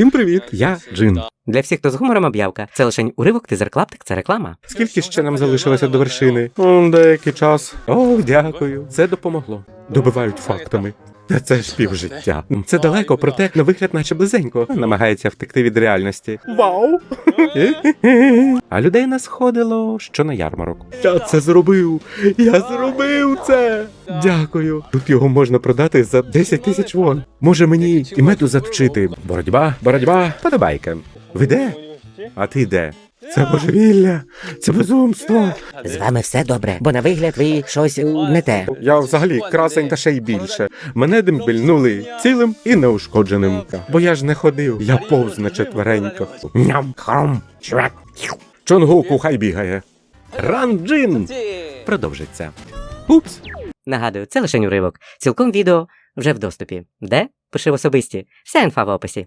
Всім привіт, я Джин. Для всіх, хто з гумором об'явка, це лише уривок, тизер клаптик, це реклама. Скільки ще нам залишилося до вершини? М, Деякий час. О, дякую. Це допомогло. Добивають фактами. Та це ж півжиття. Це далеко, проте на вигляд наче близенько. Намагається втекти від реальності. Вау! А людей насходило, що на ярмарок. Я це зробив! Я зробив це! Дякую. Тут його можна продати за 10 тисяч вон. Може мені і меду заточити. Боротьба, боротьба, подобайка. Ви де? А ти де? Це божевілля, це безумство. З вами все добре, бо на вигляд ви щось е, не те. Я взагалі красень та ще й більше. Мене дембільнули цілим і неушкодженим. Бо я ж не ходив, я повз на четвереньках. Ням, хром, чвак. Чонгуку хай бігає. Ранджин продовжиться. Упс. Нагадую, це лише уривок. Цілком відео вже в доступі. Де? Пиши в особисті. Вся інфа в описі.